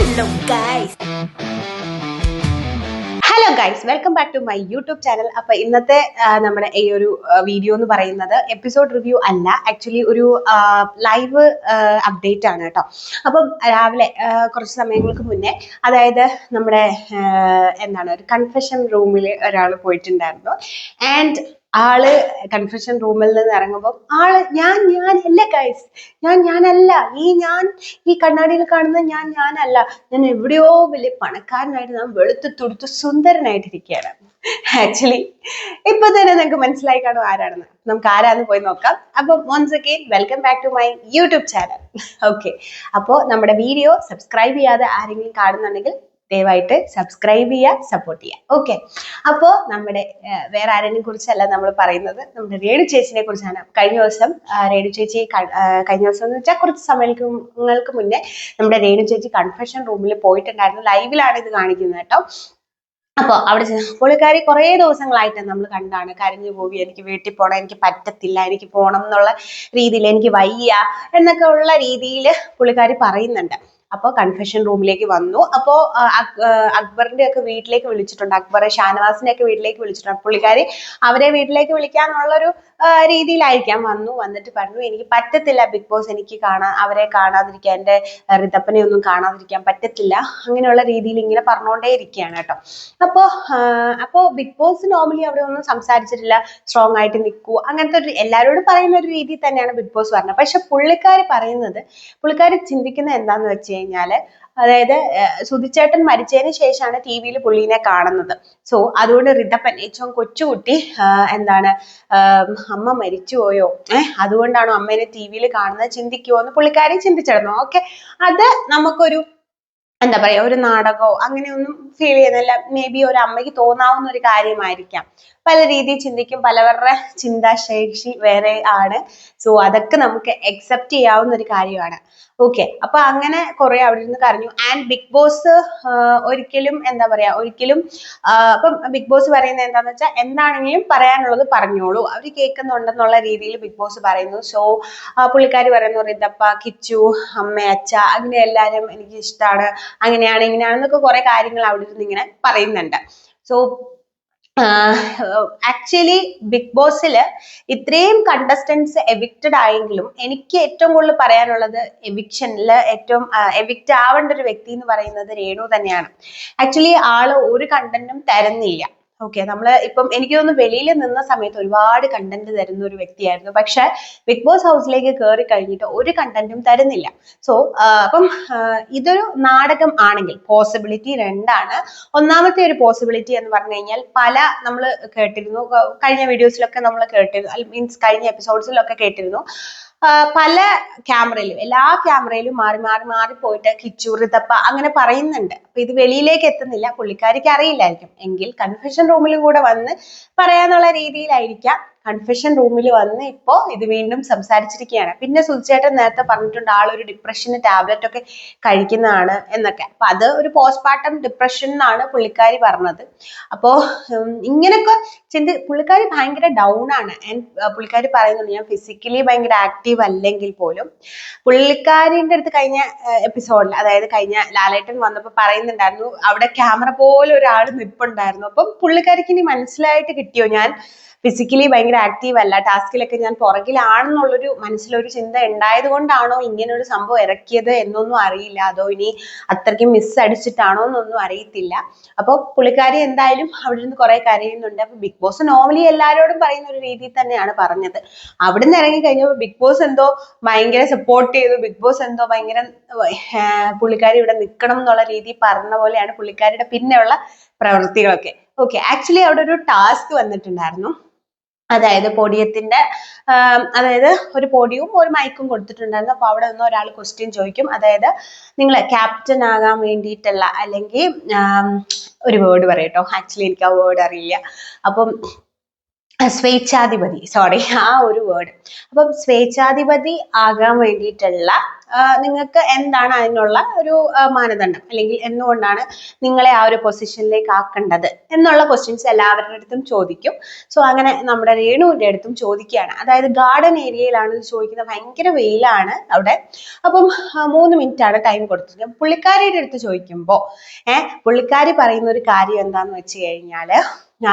Hello guys hello guys welcome back to my YouTube channel അപ്പൊ ഇന്നത്തെ നമ്മുടെ ഈ ഒരു വീഡിയോ എന്ന് പറയുന്നത് എപ്പിസോഡ് റിവ്യൂ അല്ല. ആക്ച്വലി ഒരു ലൈവ് അപ്ഡേറ്റ് ആണ് കേട്ടോ. അപ്പം രാവിലെ കുറച്ച് സമയങ്ങൾക്ക് മുന്നേ അതായത് നമ്മുടെ എന്താണ് ഒരു കൺഫെഷൻ റൂമിൽ ഒരാൾ പോയിട്ടുണ്ടായിരുന്നു. ആൻഡ് ആൾ കൺഫ്യൂഷൻ റൂമിൽ നിന്ന് ഇറങ്ങുമ്പോൾ ആൾ ഞാൻ ഞാൻ അല്ല ഗൈസ് ഞാൻ ഞാനല്ല. ഈ ഞാൻ ഈ കണ്ണാടിയിൽ കാണുന്ന ഞാൻ ഞാനല്ല. ഞാൻ എവിടെയോ വലിയ പണക്കാരനായിട്ട് ഞാൻ വെളുത്ത് തുടുത്ത് സുന്ദരനായിട്ടിരിക്കുകയാണ്. ആക്ച്വലി ഇപ്പൊ തന്നെ നിങ്ങൾക്ക് മനസ്സിലായി കാണും ആരാണെന്ന്. നമുക്ക് ആരാന്ന് പോയി നോക്കാം. അപ്പൊ once again welcome back to my YouTube channel okay അപ്പോൾ നമ്മുടെ വീഡിയോ സബ്സ്ക്രൈബ് ചെയ്യാതെ ആരെങ്കിലും കാണുന്നുണ്ടെങ്കിൽ ദയവായിട്ട് സബ്സ്ക്രൈബ് ചെയ്യുക സപ്പോർട്ട് ചെയ്യുക. ഓക്കെ അപ്പോൾ നമ്മുടെ വേറെ ആരെയും കുറിച്ചല്ല നമ്മൾ പറയുന്നത്. നമ്മുടെ രേണു ചേച്ചിനെ കുറിച്ചാണ്. കഴിഞ്ഞ ദിവസം രേണു ചേച്ചി കഴിഞ്ഞ ദിവസം എന്ന് വെച്ചാൽ കുറച്ച് സമയങ്ങൾക്ക് മുന്നേ നമ്മുടെ രേണു ചേച്ചി കൺഫെഷൻ റൂമിൽ പോയിട്ടുണ്ടായിരുന്നു. ലൈവിലാണ് ഇത് കാണിക്കുന്നത് കേട്ടോ. അപ്പോൾ അവിടെ പുള്ളിക്കാരി കുറേ ദിവസങ്ങളായിട്ട് നമ്മൾ കണ്ടാണ്. കരഞ്ഞു പോവി എനിക്ക് വീട്ടിൽ പോകണം എനിക്ക് പറ്റത്തില്ല എനിക്ക് പോകണം എന്നുള്ള രീതിയിൽ എനിക്ക് വയ്യ എന്നൊക്കെ ഉള്ള രീതിയിൽ പുള്ളിക്കാരി പറയുന്നുണ്ട്. അപ്പോൾ കൺഫെഷൻ റൂമിലേക്ക് വന്നു. അപ്പോൾ അക്ബറിന്റെ ഒക്കെ വീട്ടിലേക്ക് വിളിച്ചിട്ടുണ്ട്. അക്ബറെ ഷാനവാസിന്റെ ഒക്കെ വീട്ടിലേക്ക് വിളിച്ചിട്ടുണ്ട്. പുള്ളിക്കാരി അവരെ വീട്ടിലേക്ക് വിളിക്കാന്നുള്ളൊരു രീതിയിലായിരിക്കാം വന്നു. വന്നിട്ട് പറഞ്ഞു എനിക്ക് പറ്റത്തില്ല ബിഗ് ബോസ് എനിക്ക് കാണാൻ അവരെ കാണാതിരിക്കാൻ. എന്റെ റിതപ്പനെ ഒന്നും കാണാതിരിക്കാൻ പറ്റത്തില്ല. അങ്ങനെയുള്ള രീതിയിൽ ഇങ്ങനെ പറഞ്ഞുകൊണ്ടേ ഇരിക്കുകയാണ് കേട്ടോ. അപ്പോൾ അപ്പോൾ ബിഗ് ബോസ് നോർമലി അവിടെ ഒന്നും സംസാരിച്ചിട്ടില്ല. സ്ട്രോങ് ആയിട്ട് നിൽക്കൂ അങ്ങനത്തെ ഒരു എല്ലാവരോടും പറയുന്ന ഒരു രീതിയിൽ തന്നെയാണ് ബിഗ് ബോസ് പറഞ്ഞത്. പക്ഷെ പുള്ളിക്കാരി പറയുന്നത് പുള്ളിക്കാരി ചിന്തിക്കുന്നത് എന്താന്ന് വെച്ച് കഴിഞ്ഞാൽ അതായത് സുധിച്ചേട്ടൻ മരിച്ചതിന് ശേഷമാണ് ടി വിയിൽ പുള്ളീനെ കാണുന്നത്. സോ അതുകൊണ്ട് റിതപ്പൻ ഏറ്റവും കൊച്ചുകുട്ടി എന്താണ് അമ്മ മരിച്ചുപോയോ? ഏഹ് അതുകൊണ്ടാണോ അമ്മേനെ ടി വിയിൽ കാണുന്നത്? ചിന്തിക്കുമോ എന്ന് പുള്ളിക്കാരി ചിന്തിച്ചിരുന്നു. ഓക്കെ അത് നമുക്കൊരു എന്താ പറയാ ഒരു നാടകമോ അങ്ങനെയൊന്നും ഫീൽ ചെയ്യുന്നില്ല. മേ ബി ഒരു അമ്മയ്ക്ക് തോന്നാവുന്ന ഒരു കാര്യമായിരിക്കാം. പല രീതിയിൽ ചിന്തിക്കും. പലവരുടെ ചിന്താശേഷി വേറെ ആണ്. സോ അതൊക്കെ നമുക്ക് അക്സെപ്റ്റ് ചെയ്യാവുന്ന ഒരു കാര്യമാണ്. ഓക്കെ അപ്പൊ അങ്ങനെ കുറെ അവിടെ ഇരുന്ന് കരഞ്ഞു. ആൻഡ് ബിഗ് ബോസ് ഒരിക്കലും എന്താ പറയാ ഒരിക്കലും ആ, അപ്പം ബിഗ് ബോസ് പറയുന്നത് എന്താന്ന് വെച്ചാൽ എന്താണെങ്കിലും പറയാനുള്ളത് പറഞ്ഞോളൂ. അവർ കേൾക്കുന്നുണ്ടെന്നുള്ള രീതിയിൽ ബിഗ് ബോസ് പറയുന്നു. സോ പുള്ളിക്കാർ പറയുന്നു റിതപ്പ കിച്ചു അമ്മ അച്ഛ അങ്ങനെ എല്ലാവരും എനിക്ക് ഇഷ്ടമാണ് അങ്ങനെയാണ് ഇങ്ങനെയാണെന്നൊക്കെ കുറെ കാര്യങ്ങൾ അവിടെ ഇരുന്ന് ഇങ്ങനെ പറയുന്നുണ്ട്. സോ ആക്ച്വലി ബിഗ് ബോസിൽ ഇത്രയും കണ്ടസ്റ്റൻസ് എവിക്റ്റഡ് ആയെങ്കിലും എനിക്ക് ഏറ്റവും കൂടുതൽ പറയാനുള്ളത് എവിക്ഷനിൽ ഏറ്റവും എവിക്റ്റ് ആവേണ്ട ഒരു വ്യക്തി എന്ന് പറയുന്നത് രേണു തന്നെയാണ്. ആക്ച്വലി ആൾ ഒരു കണ്ടന്റും തരുന്നില്ല. ഓക്കെ നമ്മൾ ഇപ്പം എനിക്ക് തോന്നുന്നു വെളിയിൽ നിന്ന സമയത്ത് ഒരുപാട് കണ്ടന്റ് തരുന്ന ഒരു വ്യക്തിയായിരുന്നു. പക്ഷെ ബിഗ് ബോസ് ഹൗസിലേക്ക് കയറി കഴിഞ്ഞിട്ട് ഒരു കണ്ടന്റും തരുന്നില്ല. സോ അപ്പം ഇതൊരു നാടകം ആണെങ്കിൽ പോസിബിലിറ്റി രണ്ടാണ്. ഒന്നാമത്തെ ഒരു പോസിബിലിറ്റി എന്ന് പറഞ്ഞു കഴിഞ്ഞാൽ പല നമ്മൾ കേട്ടിരുന്നു. കഴിഞ്ഞ വീഡിയോസിലൊക്കെ നമ്മൾ കേട്ടിരുന്നു. മീൻസ് കഴിഞ്ഞ എപ്പിസോഡ്സിലൊക്കെ കേട്ടിരുന്നു. പല ക്യാമറയിലും എല്ലാ ക്യാമറയിലും മാറി മാറി മാറി പോയിട്ട് കിച്ചു റിതപ്പ അങ്ങനെ പറയുന്നുണ്ട്. അപ്പൊ ഇത് വെളിയിലേക്ക് എത്തുന്നില്ല. പുള്ളിക്കാരിക്ക് അറിയില്ലായിരിക്കും. എങ്കിൽ കൺഫെഷൻ റൂമിൽ കൂടെ വന്ന് പറയാന്നുള്ള രീതിയിലായിരിക്കാം. കൺഫെഷൻ റൂമിൽ വന്ന് ഇപ്പോ ഇത് വീണ്ടും സംസാരിച്ചിരിക്കുകയാണ്. പിന്നെ സുധിച്ചേട്ടൻ നേരത്തെ പറഞ്ഞിട്ടുണ്ട് ആളൊരു ഡിപ്രഷന് ടാബ്ലറ്റ് ഒക്കെ കഴിക്കുന്നതാണ് എന്നൊക്കെ. അപ്പൊ അത് ഒരു പോസ്റ്റ്മോർട്ടം ഡിപ്രഷൻ എന്നാണ് പുള്ളിക്കാരി പറഞ്ഞത്. അപ്പോൾ ഇങ്ങനെയൊക്കെ ചിന്ത പുള്ളിക്കാരി ഭയങ്കര ഡൗൺ ആണ്. പുള്ളിക്കാരി പറയുന്നുണ്ട് ഞാൻ ഫിസിക്കലി ഭയങ്കര ആക്റ്റീവ് അല്ലെങ്കിൽ പോലും. പുള്ളിക്കാരിന്റെ അടുത്ത് കഴിഞ്ഞ എപ്പിസോഡിൽ അതായത് കഴിഞ്ഞ ലാലേട്ടൻ വന്നപ്പോൾ പറയുന്നുണ്ടായിരുന്നു അവിടെ ക്യാമറ പോലെ ഒരാൾ നിൽപ്പുണ്ടായിരുന്നു അപ്പം പുള്ളിക്കാരിക്ക് ഇനി മനസ്സിലായിട്ട് കിട്ടിയോ? ഞാൻ ഫിസിക്കലി ഭയങ്കര ആക്റ്റീവ് അല്ല. ടാസ്കിലൊക്കെ ഞാൻ പുറകിലാണെന്നുള്ളൊരു മനസ്സിലൊരു ചിന്ത ഉണ്ടായത് കൊണ്ടാണോ ഇങ്ങനെ ഒരു സംഭവം ഇറക്കിയത് എന്നൊന്നും അറിയില്ല. അതോ ഇനി അത്രയ്ക്ക് മിസ് അടിച്ചിട്ടാണോ എന്നൊന്നും അറിയത്തില്ല. അപ്പോൾ പുള്ളിക്കാരി എന്തായാലും അവിടെ നിന്ന് കുറെ കരയുന്നുണ്ട്. അപ്പൊ ബിഗ് ബോസ് നോർമലി എല്ലാവരോടും പറയുന്ന ഒരു രീതിയിൽ തന്നെയാണ് പറഞ്ഞത്. അവിടെ നിന്ന് ഇറങ്ങി കഴിഞ്ഞപ്പോൾ ബിഗ് ബോസ് എന്തോ ഭയങ്കര സപ്പോർട്ട് ചെയ്തു. ബിഗ് ബോസ് എന്തോ ഭയങ്കര പുള്ളിക്കാരി ഇവിടെ നിൽക്കണം എന്നുള്ള രീതി പറഞ്ഞ പോലെയാണ് പുള്ളിക്കാരിയുടെ പിന്നെയുള്ള പ്രവൃത്തികളൊക്കെ. ഓക്കെ ആക്ച്വലി അവിടെ ഒരു ടാസ്ക് വന്നിട്ടുണ്ടായിരുന്നു. അതായത് പോഡിയത്തിന്റെ അതായത് ഒരു പോഡിയവും ഒരു മൈക്കും കൊടുത്തിട്ടുണ്ടായിരുന്നു. അപ്പൊ അവിടെ നിന്ന് ഒരാൾ ക്വസ്റ്റ്യൻ ചോദിക്കും. അതായത് നിങ്ങൾ ക്യാപ്റ്റൻ ആകാൻ വേണ്ടിയിട്ടുള്ള അല്ലെങ്കിൽ ഒരു വേർഡ് പറയട്ടോ ആക്ച്വലി എനിക്ക് ആ വേർഡ് അറിയില്ല. അപ്പം സ്വേച്ഛാധിപതി സോറി ആ ഒരു വേർഡ് അപ്പം സ്വേച്ഛാധിപതി ആകാൻ വേണ്ടിയിട്ടുള്ള നിങ്ങൾക്ക് എന്താണ് അതിനുള്ള ഒരു മാനദണ്ഡം? അല്ലെങ്കിൽ എന്തുകൊണ്ടാണ് നിങ്ങളെ ആ ഒരു പൊസിഷനിലേക്ക് ആക്കേണ്ടത്? എന്നുള്ള ക്വസ്റ്റ്യൻസ് എല്ലാവരുടെ അടുത്തും ചോദിക്കും. സോ അങ്ങനെ നമ്മുടെ രേണുവിന്റെ അടുത്തും ചോദിക്കുകയാണ്. അതായത് ഗാർഡൻ ഏരിയയിലാണ് ചോദിക്കുന്നത്. ഭയങ്കര വെയിലാണ് അവിടെ. അപ്പം മൂന്ന് മിനിറ്റ് ആണ് ടൈം കൊടുത്തിരിക്കുന്നത് പുള്ളിക്കാരിയുടെ അടുത്ത് ചോദിക്കുമ്പോൾ ഏഹ് പുള്ളിക്കാരി പറയുന്ന ഒരു കാര്യം എന്താന്ന് വെച്ച് കഴിഞ്ഞാൽ ആ,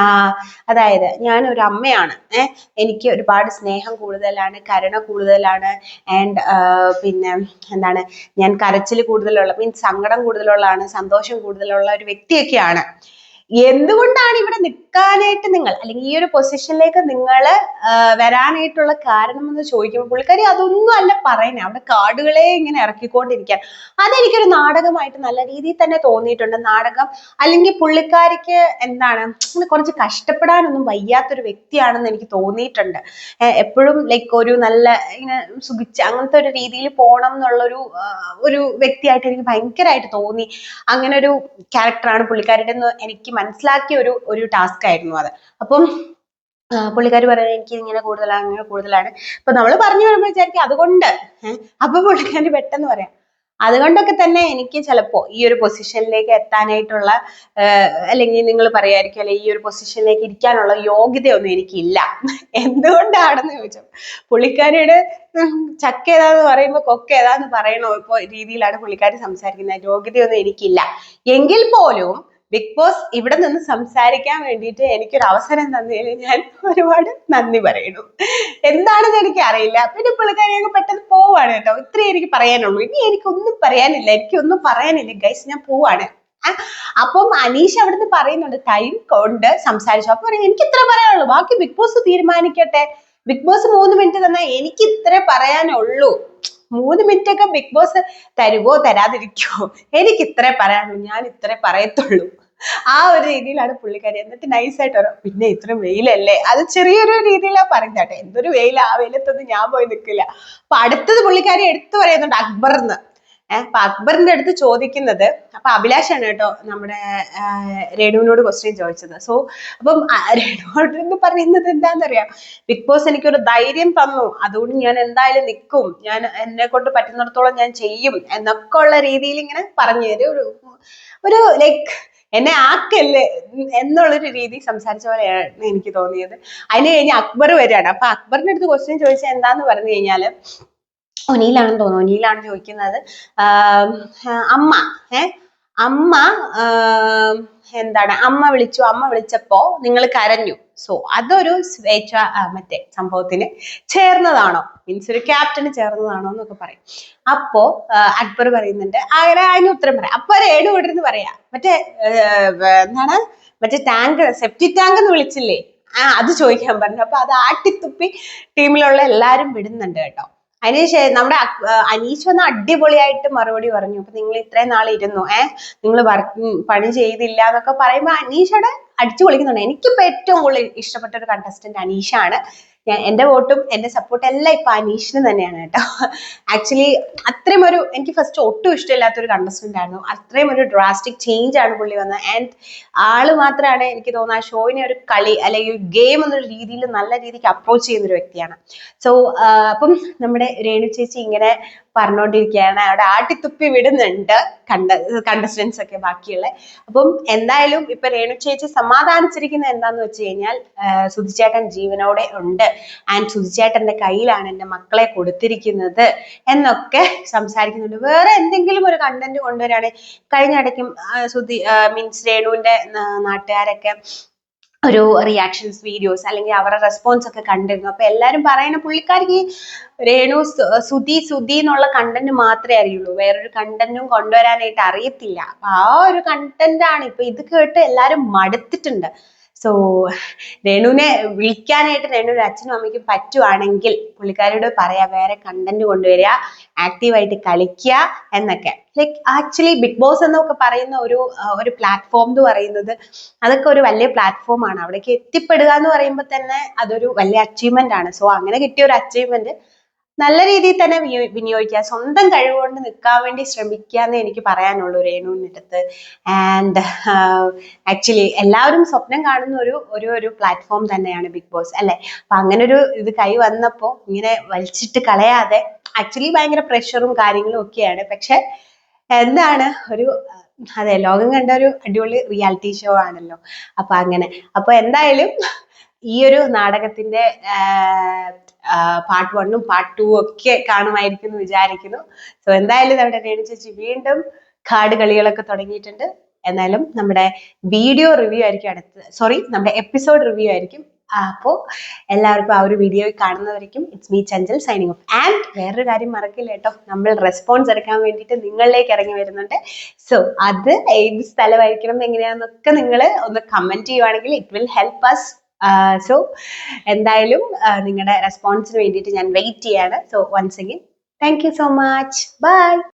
അതായത് ഞാൻ ഒരു അമ്മയാണ്. ഏഹ് എനിക്ക് ഒരുപാട് സ്നേഹം കൂടുതലാണ് കരുണ കൂടുതലാണ്. ആൻഡ് പിന്നെ എന്താണ് ഞാൻ കരച്ചിൽ കൂടുതലുള്ള മീൻസ് സങ്കടം കൂടുതലുള്ളതാണ് സന്തോഷം കൂടുതലുള്ള ഒരു വ്യക്തിയൊക്കെയാണ്. എന്തുകൊണ്ടാണ് ഇവിടെ നിൽക്കാനായിട്ട് നിങ്ങൾ അല്ലെങ്കിൽ ഈ ഒരു പൊസിഷനിലേക്ക് നിങ്ങൾ വരാനായിട്ടുള്ള കാരണം എന്ന് ചോദിക്കുമ്പോൾ പുള്ളിക്കാരി അതൊന്നും അല്ല പറയുന്നത് അവിടെ കാർഡുകളെ ഇങ്ങനെ ഇറക്കിക്കൊണ്ടിരിക്കാൻ അതെനിക്കൊരു നാടകമായിട്ട് നല്ല രീതിയിൽ തന്നെ തോന്നിയിട്ടുണ്ട്. നാടകം അല്ലെങ്കിൽ പുള്ളിക്കാരിക്ക് എന്താണ് കുറച്ച് കഷ്ടപ്പെടാനൊന്നും വയ്യാത്തൊരു വ്യക്തിയാണെന്ന് എനിക്ക് തോന്നിയിട്ടുണ്ട്. എപ്പോഴും ലൈക്ക് ഒരു നല്ല ഇങ്ങനെ സുഖിച്ച് അങ്ങനത്തെ ഒരു രീതിയിൽ പോകണം എന്നുള്ളൊരു ഒരു വ്യക്തിയായിട്ട് എനിക്ക് ഭയങ്കരമായിട്ട് തോന്നി. അങ്ങനെ ഒരു ക്യാരക്ടറാണ് പുള്ളിക്കാരുടെ എന്ന് എനിക്ക് മനസ്സിലാക്കിയ ഒരു ഒരു ടാസ്ക് ആയിരുന്നു അത്. അപ്പം പുള്ളിക്കാർ പറയുന്നത് എനിക്ക് ഇങ്ങനെ കൂടുതലാണ് ഇങ്ങനെ കൂടുതലാണ്. അപ്പൊ നമ്മൾ പറഞ്ഞു വരുമ്പോൾ വിചാരിക്കും അതുകൊണ്ട് അപ്പൊ പുള്ളിക്കാർ പെട്ടെന്ന് പറയാം. അതുകൊണ്ടൊക്കെ തന്നെ എനിക്ക് ചിലപ്പോ ഈ ഒരു പൊസിഷനിലേക്ക് എത്താനായിട്ടുള്ള അല്ലെങ്കിൽ നിങ്ങൾ പറയായിരിക്കും അല്ലെ ഈ ഒരു പൊസിഷനിലേക്ക് ഇരിക്കാനുള്ള യോഗ്യതയൊന്നും എനിക്കില്ല. എന്തുകൊണ്ടാണെന്ന് ചോദിച്ചു പുള്ളിക്കാരിയുടെ ചക്ക ഏതാന്ന് പറയുമ്പോ കൊക്ക ഏതാന്ന് പറയണോ ഇപ്പൊ രീതിയിലാണ് പുള്ളിക്കാരി സംസാരിക്കുന്നത്. യോഗ്യതയൊന്നും എനിക്കില്ല. എങ്കിൽ പോലും ബിഗ് ബോസ് ഇവിടെ നിന്ന് സംസാരിക്കാൻ വേണ്ടിയിട്ട് എനിക്കൊരു അവസരം തന്നതിന് ഞാൻ ഒരുപാട് നന്ദി പറയുന്നു. എന്താണെന്ന് എനിക്ക് അറിയില്ല പിന്നെ പുള്ളിക്കാരി അങ്ങ് പെട്ടെന്ന് പോവാണ് കേട്ടോ. ഇത്രേ എനിക്ക് പറയാനുള്ളൂ. ഇനി എനിക്കൊന്നും പറയാനില്ല. എനിക്കൊന്നും പറയാനില്ല. ഗൈസ് ഞാൻ പോവാണ് അപ്പം അനീഷ് അവിടുന്ന് പറയുന്നുണ്ട് ടൈം കൊണ്ട് സംസാരിച്ചു. അപ്പൊ എനിക്ക് ഇത്ര പറയാനുള്ളൂ. ബാക്കി ബിഗ് ബോസ് തീരുമാനിക്കട്ടെ. ബിഗ് ബോസ് മൂന്ന് മിനിറ്റ് തന്നെ എനിക്ക് ഇത്രേ പറയാനുള്ളൂ. മൂന്ന് മിനിറ്റ് ഒക്കെ ബിഗ് ബോസ് തരുവോ തരാതിരിക്കുവോ? എനിക്ക് ഇത്രേ പറയാനുള്ളൂ ഞാൻ ഇത്രേ പറയത്തുള്ളൂ. ആ ഒരു രീതിയിലാണ് പുള്ളിക്കാരി എന്നിട്ട് നൈസായിട്ട് പറയും പിന്നെ ഇത്ര വെയിലല്ലേ? അത് ചെറിയൊരു രീതിയിലാണ് പറഞ്ഞാട്ടെ എന്തൊരു വെയിലാ ആ വെയിലത്തൊന്നും ഞാൻ പോയി നിൽക്കില്ല അപ്പൊ അടുത്തത് പുള്ളിക്കാരി എടുത്തു പറയുന്നുണ്ട് അക്ബർന്ന്. അപ്പൊ അക്ബറിന്റെ അടുത്ത് ചോദിക്കുന്നത് അപ്പൊ അഭിലാഷാണ് കേട്ടോ നമ്മുടെ രേണുവിനോട് ക്വസ്റ്റ്യൻ ചോദിച്ചത്. സോ അപ്പം രേണുവോട് എന്ന് പറയുന്നത് എന്താണെന്നറിയാം ബിഗ് ബോസ് എനിക്കൊരു ധൈര്യം തന്നു. അതുകൊണ്ട് ഞാൻ എന്തായാലും നിൽക്കും ഞാൻ എന്നെ കൊണ്ട് പറ്റുന്നിടത്തോളം ഞാൻ ചെയ്യും എന്നൊക്കെ ഉള്ള രീതിയിൽ ഇങ്ങനെ പറഞ്ഞു തരും. ഒരു ഒരു ലൈക്ക് എന്നെ ആക്കല്ലേ എന്നുള്ളൊരു രീതി സംസാരിച്ച പോലെയാണ് എനിക്ക് തോന്നിയത്. അതിന് കഴിഞ്ഞ് അക്ബർ വരികയാണ്. അപ്പൊ അക്ബറിന്റെ അടുത്ത് ക്വസ്റ്റ്യൻ ചോദിച്ചാൽ എന്താന്ന് പറഞ്ഞു കഴിഞ്ഞാൽ ഒനിയിലാണെന്ന് തോന്നുന്നു. ഒനിയിലാണ് ചോദിക്കുന്നത്. അമ്മ. ഏ? അമ്മ എന്താണ്? അമ്മ വിളിച്ചു. അമ്മ വിളിച്ചപ്പോ നിങ്ങൾ കരഞ്ഞു. സോ അതൊരു സ്വേച്ഛ മറ്റേ സംഭവത്തിന് ചേർന്നതാണോ? മീൻസ് ഒരു ക്യാപ്റ്റന് ചേർന്നതാണോ എന്നൊക്കെ പറയും. അപ്പോ അക്ബർ പറയുന്നുണ്ട് അങ്ങനെ അതിന് ഉത്തരം പറയാം. അപ്പൊ രേണു വിടരുന്ന് പറയാ. മറ്റേ എന്താണ്? മറ്റേ ടാങ്ക് സെപ്റ്റി ടാങ്ക് എന്ന് വിളിച്ചില്ലേ? ആ അത് ചോദിക്കാൻ പറഞ്ഞു. അപ്പൊ അത് ആട്ടിത്തുപ്പി ടീമിലുള്ള എല്ലാരും വിടുന്നുണ്ട് കേട്ടോ. അതിനുശേഷം നമ്മുടെ അനീഷ് വന്ന് അടിപൊളിയായിട്ട് മറുപടി പറഞ്ഞു. അപ്പൊ നിങ്ങൾ ഇത്രയും നാൾ ഇരുന്നു. ഏഹ് നിങ്ങൾ പണി ചെയ്തില്ല എന്നൊക്കെ പറയുമ്പോ അനീഷയുടെ അടിച്ചു പൊളിക്കുന്നുണ്ട്. എനിക്കിപ്പോ ഏറ്റവും കൂടുതൽ ഇഷ്ടപ്പെട്ട ഒരു കണ്ടസ്റ്റന്റ് അനീഷാണ്. ഞാൻ എന്റെ വോട്ടും എന്റെ സപ്പോർട്ട് എല്ലാം ഇപ്പൊ അനീഷിന് തന്നെയാണ് കേട്ടോ. ആക്ച്വലി അത്രയും ഒരു എനിക്ക് ഫസ്റ്റ് ഒട്ടും ഇഷ്ടമില്ലാത്ത ഒരു കണ്ടസ്റ്റന്റ് ആയിരുന്നു. അത്രയും ഒരു ഡ്രാസ്റ്റിക് ചേഞ്ച് ആണ് പുള്ളി വന്നത്. ആൻഡ് ആൾ മാത്രമാണ് എനിക്ക് തോന്നുന്നത് ആ ഷോയിനെ ഒരു കളി അല്ലെങ്കിൽ ഗെയിം എന്നൊരു രീതിയിൽ നല്ല രീതിക്ക് അപ്രോച്ച് ചെയ്യുന്ന ഒരു വ്യക്തിയാണ്. സോ അപ്പം നമ്മുടെ രേണു ചേച്ചി ഇങ്ങനെ പറഞ്ഞുകൊണ്ടിരിക്കുകയാണ് അവിടെ ആട്ടിത്തുപ്പി വിടുന്നുണ്ട് കണ്ട കണ്ടസ്റ്റൻസ് ഒക്കെ ബാക്കിയുള്ള. അപ്പം എന്തായാലും ഇപ്പൊ രേണു ചേച്ചി സമാധാനിച്ചിരിക്കുന്നത് എന്താന്ന് വെച്ച് കഴിഞ്ഞാൽ സുധിച്ചേട്ടൻ ജീവനോടെ ഉണ്ട്. ആൻഡ് സുധിച്ചേട്ടന്റെ കയ്യിലാണ് എന്റെ മക്കളെ കൊടുത്തിരിക്കുന്നത് എന്നൊക്കെ സംസാരിക്കുന്നുണ്ട്. വേറെ എന്തെങ്കിലും ഒരു കണ്ടന്റ് കൊണ്ടുവരികയാണെങ്കിൽ കഴിഞ്ഞ ഇടയ്ക്കും സുധി മീൻസ് രേണുവിന്റെ നാട്ടുകാരൊക്കെ ഒരു റിയാക്ഷൻസ് വീഡിയോസ് അല്ലെങ്കിൽ അവരുടെ റെസ്പോൺസ് ഒക്കെ കണ്ടിരുന്നു. അപ്പൊ എല്ലാരും പറയുന്ന പുള്ളിക്കാർക്ക് രേണു സുതി സുധി എന്നുള്ള കണ്ടന്റ് മാത്രമേ അറിയുള്ളൂ. വേറൊരു കണ്ടന്റും കൊണ്ടുവരാനായിട്ട് അറിയത്തില്ല. അപ്പൊ ആ ഒരു കണ്ടന്റ് ആണ്. ഇപ്പൊ ഇത് കേട്ട് എല്ലാരും മടുത്തിട്ടുണ്ട്. സോ രേണുവിനെ വിളിക്കാനായിട്ട് രേണുവിന്റെ അച്ഛനും അമ്മയ്ക്കും പറ്റുവാണെങ്കിൽ പുള്ളിക്കാരോട് പറയാ വേറെ കണ്ടന്റ് കൊണ്ടുവരിക ആക്റ്റീവായിട്ട് കളിക്കുക എന്നൊക്കെ. ലൈക്ക് ആക്ച്വലി ബിഗ് ബോസ് എന്നൊക്കെ പറയുന്ന ഒരു ഒരു പ്ലാറ്റ്ഫോം എന്ന് പറയുന്നത് അതൊക്കെ ഒരു വലിയ പ്ലാറ്റ്ഫോം ആണ്. അവിടേക്ക് എത്തിപ്പെടുക എന്ന് പറയുമ്പോൾ തന്നെ അതൊരു വലിയ അച്ചീവ്മെന്റ് ആണ്. സോ അങ്ങനെ കിട്ടിയ ഒരു അച്ചീവ്മെന്റ് നല്ല രീതിയിൽ തന്നെ വിനിയോ- വിനിയോഗിക്കുക. സ്വന്തം കഴിവുകൊണ്ട് നിൽക്കാൻ വേണ്ടി ശ്രമിക്കുക എന്ന് എനിക്ക് പറയാനുള്ളൂ രേണുവിന്റെ അടുത്ത് ആൻഡ് ആക്ച്വലി എല്ലാവരും സ്വപ്നം കാണുന്ന ഒരു ഒരു ഒരു പ്ലാറ്റ്ഫോം തന്നെയാണ് ബിഗ് ബോസ് അല്ലെ? അപ്പൊ അങ്ങനെ ഒരു ഇത് കൈ വന്നപ്പോ ഇങ്ങനെ വലിച്ചിട്ട് കളയാതെ ആക്ച്വലി ഭയങ്കര പ്രഷറും കാര്യങ്ങളും ഒക്കെയാണ്. പക്ഷെ എന്താണ് ഒരു അതെ ലോകം കണ്ട ഒരു അടിപൊളി റിയാലിറ്റി ഷോ ആണല്ലോ. അപ്പൊ അങ്ങനെ. അപ്പൊ എന്തായാലും ഈ ഒരു നാടകത്തിന്റെ പാർട്ട് വണ്ണും പാർട്ട് ടു ഒക്കെ കാണുമായിരിക്കും എന്ന് വിചാരിക്കുന്നു. സോ എന്തായാലും നമ്മുടെ രേണു ചേച്ചി വീണ്ടും കാർഡ് കളികളൊക്കെ തുടങ്ങിയിട്ടുണ്ട്. എന്നാലും നമ്മുടെ വീഡിയോ റിവ്യൂ ആയിരിക്കും അടുത്ത് സോറി നമ്മുടെ എപ്പിസോഡ് റിവ്യൂ ആയിരിക്കും. അപ്പോൾ എല്ലാവർക്കും ആ ഒരു video കാണുന്നവരേക്കും it's me Chanchal signing off and വേറൊരു കാര്യം മറക്കില്ല കേട്ടോ. നമ്മൾ റെസ്പോൺസ് എടുക്കാൻ വേണ്ടിയിട്ട് നിങ്ങളിലേക്ക് ഇറങ്ങി വരുന്നുണ്ട്. സോ അത് ഏത് സ്ഥലമായിരിക്കണം എങ്ങനെയാണെന്നൊക്കെ നിങ്ങൾ ഒന്ന് കമന്റ് ചെയ്യുവാണെങ്കിൽ it will help us so എന്തായാലും നിങ്ങളുടെ റെസ്പോൺസിന് വേണ്ടിയിട്ട് ഞാൻ വെയിറ്റ് ചെയ്യാണ്. So once again thank you so much bye